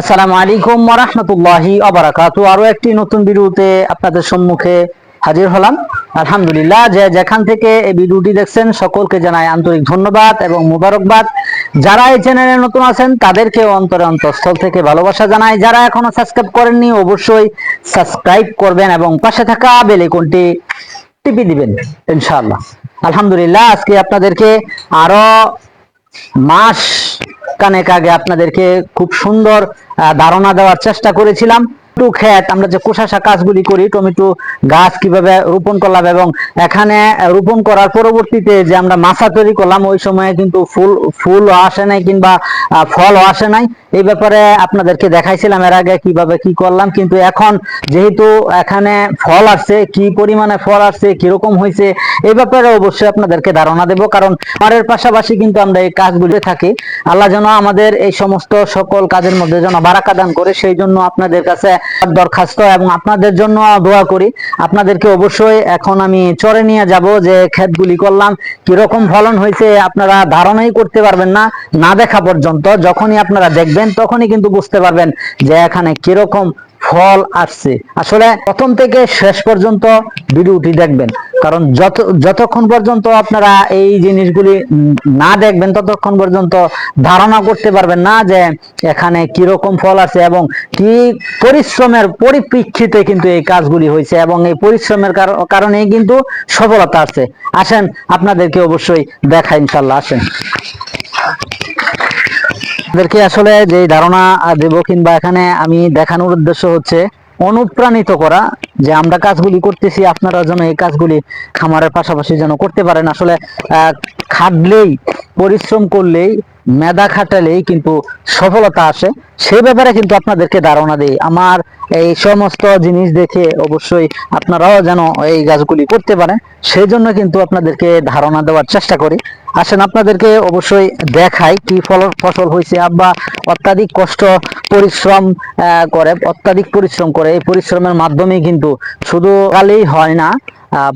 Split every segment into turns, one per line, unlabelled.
আসসালামু আলাইকুম ওরহমতুল্লাহি অবরাকাতু আরও একটি নতুন ভিডিওতে আপনাদের সম্মুখে হাজির হলাম। আলহামদুলিল্লাহ, যে যেখান থেকে এই ভিডিওটি দেখছেন, সকলকে জানাই আন্তরিক ধন্যবাদ এবং মুবারকবাদ। যারা এই চ্যানেলে নতুন আছেন তাদেরকে অন্তরে অন্তঃস্থল থেকে ভালোবাসা জানাই। যারা এখনও সাবস্ক্রাইব করেননি, অবশ্যই সাবস্ক্রাইব করবেন এবং পাশে থাকা বেল আইকনটি টিপে দিবেন, ইনশাআল্লাহ। আলহামদুলিল্লাহ, আজকে আপনাদেরকে আরও মাস কানেক আগে আপনাদেরকে খুব সুন্দর ধারণা দেওয়ার চেষ্টা করেছিলাম। টমেটো ক্ষেত, আমরা যে কোষাশা কাজগুলি করি, টমেটো গাছ কীভাবে রোপণ করলাম এবং এখানে রোপণ করার পরবর্তীতে যে আমরা মাছা তৈরি করলাম, ওই সময়ে কিন্তু ফুল ফুল আসে নাই কিংবা ফলও আসে নাই। এই ব্যাপারে আপনাদেরকে দেখাইছিলাম এর আগে কীভাবে কি করলাম, কিন্তু এখন যেহেতু এখানে ফল আসছে, কি পরিমাণে ফল আসছে, কীরকম হয়েছে, এই ব্যাপারে অবশ্যই আপনাদেরকে ধারণা দেব, কারণ পারের পাশাপাশি কিন্তু আমরা এই কাজগুলি থাকি। আল্লাহ যেন আমাদের এই সমস্ত সকল কাজের মধ্যে যেন বারাকা দান করে, সেই জন্য আপনাদের কাছে দরখাস্ত এবং আপনাদের জন্য দোয়া করি। আপনাদেরকে অবশ্যই এখন আমি চরে নিয়ে যাব যে ক্ষেতগুলি করলাম, কীরকম ফলন হয়েছে আপনারা ধারণাই করতে পারবেন না না দেখা পর্যন্ত। যখনই আপনারা দেখবেন, তখনই কিন্তু বুঝতে পারবেন যে এখানে কীরকম ফল আসছে। আসলে প্রথম থেকে শেষ পর্যন্ত ভিডিওটি দেখবেন। কারণ যত যতক্ষণ পর্যন্ত আপনারা এই জিনিসগুলি না দেখবেন, ততক্ষণ পর্যন্ত ধারণা করতে পারবেন না যে এখানে কীরকম ফল আছে এবং কি পরিশ্রমের পরিপ্রেক্ষিতে কিন্তু এই কাজগুলি হয়েছে এবং এই পরিশ্রমের কার- কারণেই কিন্তু সফলতা আছে আসেন, আপনাদেরকে অবশ্যই দেখা ইনশাল্লাহ। আসেন। আপনাদেরকে আসলে যে ধারণা দেব কিংবা এখানে আমি দেখানোর উদ্দেশ্য হচ্ছে অনুপ্রাণিত করা যে আমরা কাজগুলি করতেছি, আপনারা যেন এই কাজগুলি খামারের পাশাপাশি যেন করতে পারেন। আসলে খাটলেই পরিশ্রম করলেই, মেধা খাটালেই কিন্তু সফলতা আসে। সেই ব্যাপারে কিন্তু আপনাদেরকে ধারণা দেই। আমার এই সমস্ত জিনিস দেখে অবশ্যই আপনারাও যেন এই গাছগুলি করতে পারেন, সেই জন্য কিন্তু আপনাদেরকে ধারণা দেওয়ার চেষ্টা করি। আসেন, আপনাদেরকে অবশ্যই দেখাই কি ফল, ফসল হয়েছে আব্বা। অত্যাধিক কষ্ট, পরিশ্রম করে, অত্যাধিক পরিশ্রম করে। এই পরিশ্রমের মাধ্যমে কিন্তু শুধু কালেই হয় না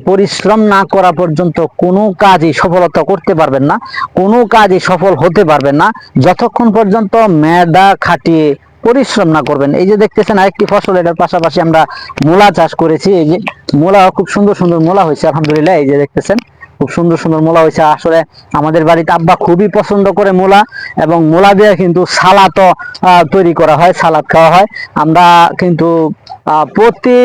পরিশ্রম না করা পর্যন্ত কোনো কাজই সফলতা করতে পারবেন না, কোনো কাজই সফল হতে পারবেন না। যতক্ষণ পর্যন্ত মেধা খাটিয়ে পরিশ্রম না করবেন, এই যে দেখতেছেন আরেকটি ফসল, এটার পাশাপাশি আমরা মূলা চাষ করেছি। এই যে মূলা খুব সুন্দর সুন্দর মূলা হয়েছে, আলহামদুলিল্লাহ, এই যে দেখতেছেন। খুব সুন্দর সুন্দর মূলা হয়েছে। আসলে আমাদের বাড়িতে আব্বা খুবই পছন্দ করে মূলা এবং মূলা দিয়ে কিন্তু সালাদও তৈরি করা হয়, সালাদ খাওয়া হয়। আমরা কিন্তু প্রতি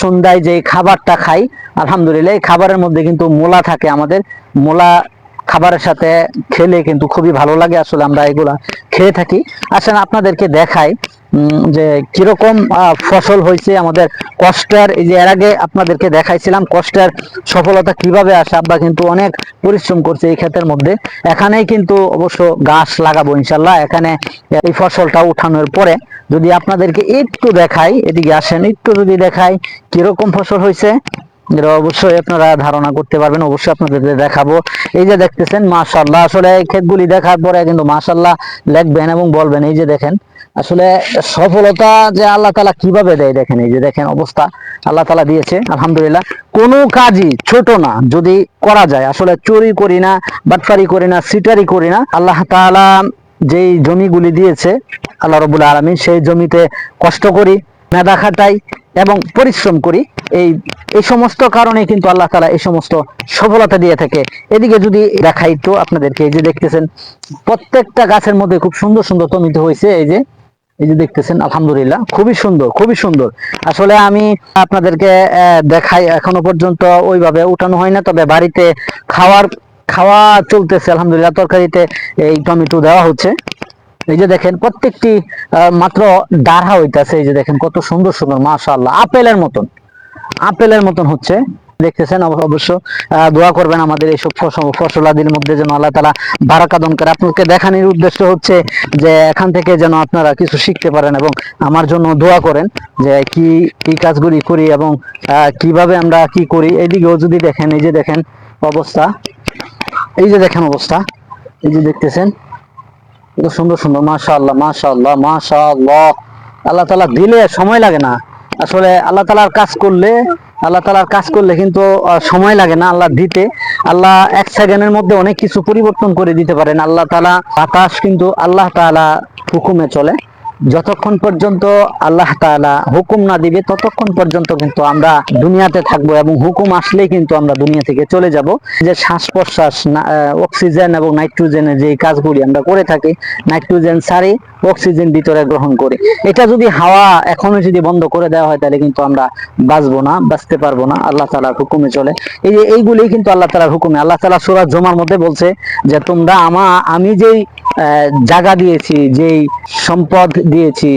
সন্ধ্যায় যে খাবারটা খাই, আলহামদুলিল্লাহ, এই খাবারের মধ্যে কিন্তু মূলা থাকে আমাদের। মূলা খাবারের সাথে খেলে কিন্তু খুবই ভালো লাগে। আসলে আমরা এগুলা খেয়ে থাকি। আসেন, আপনাদেরকে দেখাই যে কীরকম ফসল হয়েছে আমাদের কষ্টের। এই যে এর আগে আপনাদেরকে দেখাইছিলাম কষ্টের সফলতা কীভাবে আসে, আব্বা কিন্তু অনেক পরিশ্রম করছে এই ক্ষেতের মধ্যে। এখানেই কিন্তু অবশ্য গাছ লাগাবো ইনশাল্লাহ। এখানে এই ফসলটা উঠানোর পরে যদি আপনাদেরকে একটু দেখাই, এদিকে আসেন, একটু যদি দেখাই কীরকম ফসল হয়েছে। অবশ্যই আপনারা ধারণা করতে পারবেন, অবশ্যই আপনাদের দেখাবো। এই যে দেখতেছেন মাশাল্লাহ আসলে ক্ষেতগুলি দেখার পরে কিন্তু মাশাল্লাহ লিখবেন এবং বলবেন, এই যে দেখেন, আসলে সফলতা যে আল্লাহ তালা কীভাবে দেয়, দেখেন, এই যে দেখেন অবস্থা আল্লাহ তালা দিয়েছে, আলহামদুলিল্লাহ। কোনো কাজই ছোট না, যদি করা যায়, আসলে চুরি করি না বাটফারি করি না, সিটারি করি না, আল্লাহ তাআলা যেই জমিগুলি দিয়েছে, আল্লাহ রবুল আলমী সেই জমিতে কষ্ট করি, মেধা খাটাই এবং পরিশ্রম করি। এই এই সমস্ত কারণে কিন্তু আল্লাহ তালা এই সমস্ত সফলতা দিয়ে থাকে। এদিকে যদি দেখাই তো আপনাদেরকে, এই যে দেখতেছেন, প্রত্যেকটা গাছের মধ্যে খুব সুন্দর সুন্দর টমেটো হয়েছে, এই যে এই যে দেখতেছেন, আলহামদুলিল্লাহ, খুবই সুন্দর খুবই সুন্দর। আসলে আমি আপনাদেরকে দেখাই এখনও পর্যন্ত ওইভাবে উঠানো হয় না, তবে বাড়িতে খাওয়ার, খাওয়া চলতেছে, আলহামদুলিল্লাহ, তরকারিতে এই টমেটো দেওয়া হচ্ছে। এই যে দেখেন, প্রত্যেকটি মাত্র দাঁড়া হইতেছে, এই যে দেখেন, কত সুন্দর সুন্দর, মাশাআল্লাহ, আপেলের মতন। আপেলের মতন হচ্ছে। দেখতেছেন অবশ্য দোয়া করবেন আমাদের এইসব ফসল ফসলাদির মধ্যে যেন আল্লাহ তালা বারাকা দান করে। আপনাকে দেখানোর উদ্দেশ্য হচ্ছে যে এখান থেকে যেন আপনারা কিছু শিখতে পারেন এবং আমার জন্য দোয়া করেন যে কি কি কাজগুলি করি এবং কীভাবে আমরা কি করি। এইদিকেও যদি দেখেন, এই যে দেখেন অবস্থা। এই যে দেখেন অবস্থা। এই যে দেখতেছেন সুন্দর সুন্দর। মাশাআল্লাহ মাশাআল্লাহ মাশাআল্লাহ। আল্লাহ তালা দিলে সময় লাগে না। আসলে আল্লাহ তালার কাজ করলে, আল্লাহ তালার কাজ করলে কিন্তু সময় লাগে না আল্লাহ দিতে। আল্লাহ এক সেকেন্ডের মধ্যে অনেক কিছু পরিবর্তন করে দিতে পারেন। আল্লাহ তালা বাতাস কিন্তু আল্লাহ তালা হুকুমে চলে। যতক্ষণ পর্যন্ত আল্লাহ তাআলা হুকুম না দিবে, ততক্ষণ পর্যন্ত কিন্তু আমরা দুনিয়াতে থাকব এবং হুকুম আসলেই কিন্তু আমরা দুনিয়া থেকে চলে যাব। যে শ্বাস প্রশ্বাস অক্সিজেন এবং নাইট্রোজেনের যে কাজগুলি আমরা করে থাকি, নাইট্রোজেন সারি অক্সিজেন ভিতরে গ্রহণ করে। এটা যদি হাওয়া এখনও যদি বন্ধ করে দেওয়া হয়, তাহলে কিন্তু আমরা বাঁচবো না, বাঁচতে পারব না, আল্লাহ তালার হুকুমে চলে। এই যে এইগুলি কিন্তু আল্লাহ তালার হুকুমে। আল্লাহ তালা সুরাজ জমার মধ্যে বলছে যে, তোমরা আমা, আমি যেই জায়গা দিয়েছি, যেই সম্পদ দিয়েছি,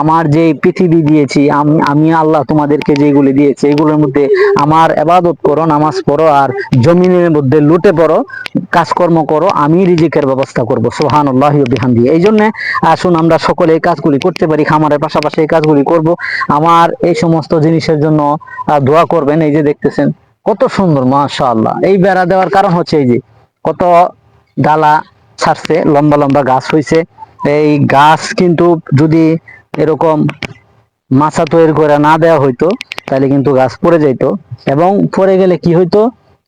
আমার যে পৃথিবী দিয়েছি, আমি আমি আল্লাহ তোমাদেরকে যেগুলি দিয়েছি, এগুলোর মধ্যে আমার এবাদত করো, নামাজ পড়ো, আর জমিনের মধ্যে লুটে পড়ো, কাজকর্ম করো, আমি রিজিকের ব্যবস্থা করব সোহান আল্লাহ বিহান দিয়ে এই জন্য আসুন আমরা সকলে এই কাজগুলি করতে পারি, খামারের পাশাপাশি এই কাজগুলি করব। আমার এই সমস্ত জিনিসের জন্য দোয়া করবেন, এই যে দেখতেছেন, কত সুন্দর, মাশাআল্লাহ। এই বেড়া দেওয়ার কারণ হচ্ছে এই যে, কত ডালা ছাড়ছে, লম্বা লম্বা গাছ হয়েছে এই গাছ কিন্তু যদি এরকম মাছা তৈরি করে না দেওয়া হইতো, তাহলে কিন্তু গাছ পড়ে যাইতো। এবং পড়ে গেলে কি হইতো?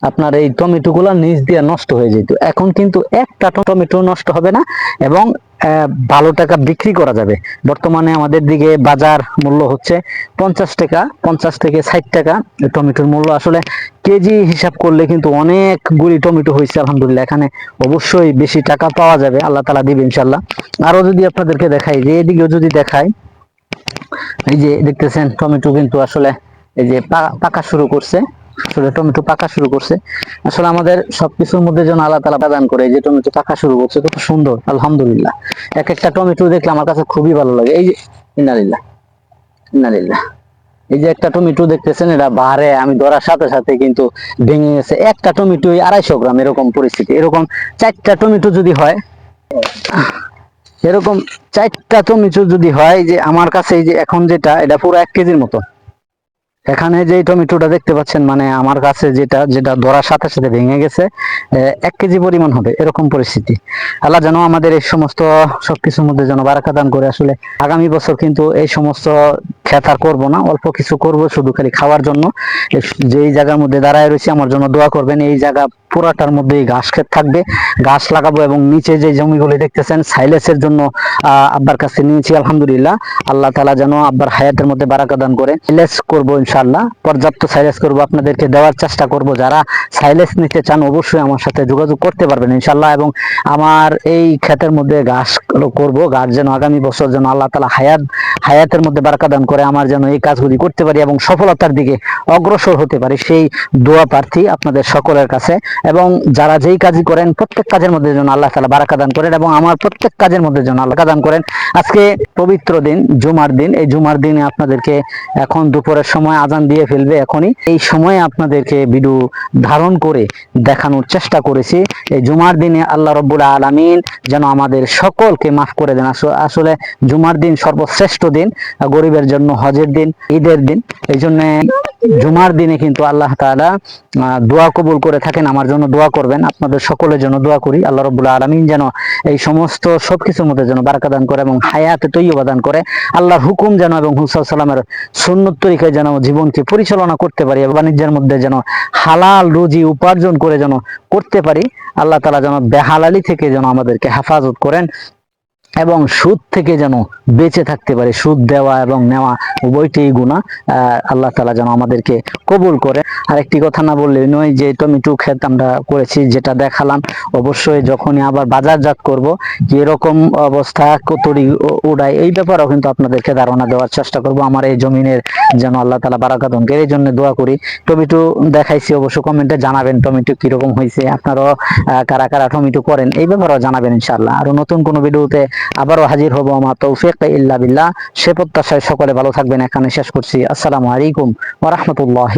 আপনার এই টমেটো গুলা নিচ দিয়ে নষ্ট হয়ে যেত। এখন কিন্তু একটা টমেটো নষ্ট হবে না এবং ভালো টাকা বিক্রি করা যাবে। বর্তমানে আমাদের দিকে বাজার মূল্য হচ্ছে পঞ্চাশ টাকা, পঞ্চাশ থেকে ষাট টাকা। টমেটোর মূল্য আসলে কেজি হিসাব করলে কিন্তু অনেক গুলি টমেটো হয়েছে, আলহামদুলিল্লাহ। এখানে অবশ্যই বেশি টাকা পাওয়া যাবে, আল্লাহ তালা দিবে ইনশাল্লাহ আরও যদি আপনাদেরকে দেখাই, যে এদিকেও যদি দেখাই, এই যে দেখতেছেন টমেটো কিন্তু আসলে এই যে পাকা শুরু করছে। আসলে টমেটো পাকা শুরু করছে। আসলে আমাদের সবকিছুর মধ্যে যেন আল্লাহ তালা প্রদান করে যে টমেটো পাকা শুরু করছে, কত সুন্দর, আলহামদুলিল্লাহ। এক একটা টমেটো দেখলে আমার কাছে খুবই ভালো লাগে। এই যে ইনালিল্লাহ ইনালিল্লাহ এই যে একটা টমেটো দেখতেছেন, এটা বাহারে আমি ধরার সাথে সাথে কিন্তু ভেঙে গেছে। একটা টমেটো আড়াইশো গ্রাম, এরকম পরিস্থিতি। এরকম চারটা টমেটো যদি হয়, এরকম চারটা টমেটো যদি হয়, যে আমার কাছে এই যে এখন যেটা, এটা পুরো এক কেজির মতো। এখানে যে টমেটোটা দেখতে পাচ্ছেন মানে আমার কাছে যেটা যেটা ধরার সাথে সাথে ভেঙে গেছে এক কেজি পরিমাণ হবে, এরকম পরিস্থিতি। আল্লাহ যেন আমাদের এই সমস্ত সবকিছুর মধ্যে যেন বারাকা দান করে। আসলে আগামী বছর কিন্তু এই সমস্ত খেতার করব না, অল্প কিছু করব শুধু খালি খাওয়ার জন্য। যেই জায়গার মধ্যে দাঁড়ায় রয়েছে, আমার জন্য দোয়া করবেন, এই জায়গা পুরাটার মধ্যে এই ঘাস ক্ষেত থাকবে। গাছ লাগাবো এবং নিচে যে জমিগুলি দেখতেছেন, সাইলেসের জন্য আব্বার কাছে নিয়েছি, আলহামদুলিল্লাহ। আল্লাহ তালা যেন আব্বার হায়াতের মধ্যে বারাকা দান করে। সাইলেস করব ইনশাল্লাহ পর্যাপ্ত সাইলেস করব, আপনাদেরকে দেওয়ার চেষ্টা করব। যারা সাইলেস নিতে চান, অবশ্যই আমার সাথে যোগাযোগ করতে পারবেন ইনশাল্লাহ এবং আমার এই ক্ষেতের মধ্যে ঘাস করব। গাছ যেন আগামী বছর যেন আল্লাহ তালা হায়াত, হায়াতের মধ্যে বারাকা দান করে, আমার যেন এই কাজগুলি করতে পারি এবং সফলতার দিকে অগ্রসর হতে পারি। সেই দোয়া প্রার্থী আপনাদের সকলের কাছে। এবং যারা যেই কাজই করেন প্রত্যেক কাজের মধ্যে যেন আল্লাহ তালা বারাকা দান করেন এবং আমার প্রত্যেক কাজের মধ্যে যেন আল্লাহ দান করেন। আজকে পবিত্র দিন জুমার দিন। এই জুমার দিনে আপনাদেরকে এখন দুপুরের সময় আজান দিয়ে ফেলবে এখনই। এই সময়ে আপনাদেরকে ভিডিও ধারণ করে দেখানোর চেষ্টা করেছি। এই জুমার দিনে আল্লাহ রব্বুল আলামিন যেন আমাদের সকলকে মাফ করে দেন। আসলে জুমার দিন সর্বশ্রেষ্ঠ দিন গরিবের জন্য হজের দিন ঈদের দিন। এই জন্য জুমার দিনে কিন্তু আল্লাহ আহ, দোয়া কবুল করে থাকেন। আমার জন্য দোয়া করবেন। আপনাদের সকলের জন্য দোয়া করি। আল্লাহ রব্বুল আলামিন যেন এই সমস্ত সবকিছুর মধ্যে যেন বারাকা দান করে এবং হায়াতে তৈয়বা দান করে। আল্লাহর হুকুম যেন এবং হুসা সালামের সুন্নত তরিকায় যেন জীবনকে পরিচালনা করতে পারি বাণিজ্যের মধ্যে যেন হালাল রুজি উপার্জন করে যেন করতে পারি। আল্লাহ তালা যেন বেহালালি থেকে যেন আমাদেরকে হেফাজত করেন এবং সুদ থেকে যেন বেঁচে থাকতে পারে। সুদ দেওয়া এবং নেওয়া উভয়টিই গুণা আল্লাহ তালা যেন আমাদেরকে কবুল করে। আরেকটি কথা না বললে নয় যে টমেটো ক্ষেত আমরা করেছি, যেটা দেখালাম। অবশ্যই যখনই আবার বাজারজাত করব এরকম অবস্থা কতরি উ- উড়ায় এই ব্যাপারেও কিন্তু আপনাদেরকে ধারণা দেওয়ার চেষ্টা করব। আমার এই জমিনের যেন আল্লাহ তালা বারাকাতন এই জন্য দোয়া করি। টমেটো দেখাইছি, অবশ্য কমেন্টে জানাবেন টমেটো কীরকম হয়েছে। আপনারাও কারা কারা টমেটো করেন, এই ব্যাপারেও জানাবেন ইনশাআল্লাহ। আরও নতুন কোনো ভিডিওতে আবারও হাজির হব। আমার তৌফিক ইল্লা বিল্লাহ। সে প্রত্যাশায় সকলে ভালো থাকবেন। এখানে শেষ করছি। আসসালামু আলাইকুম ওয়া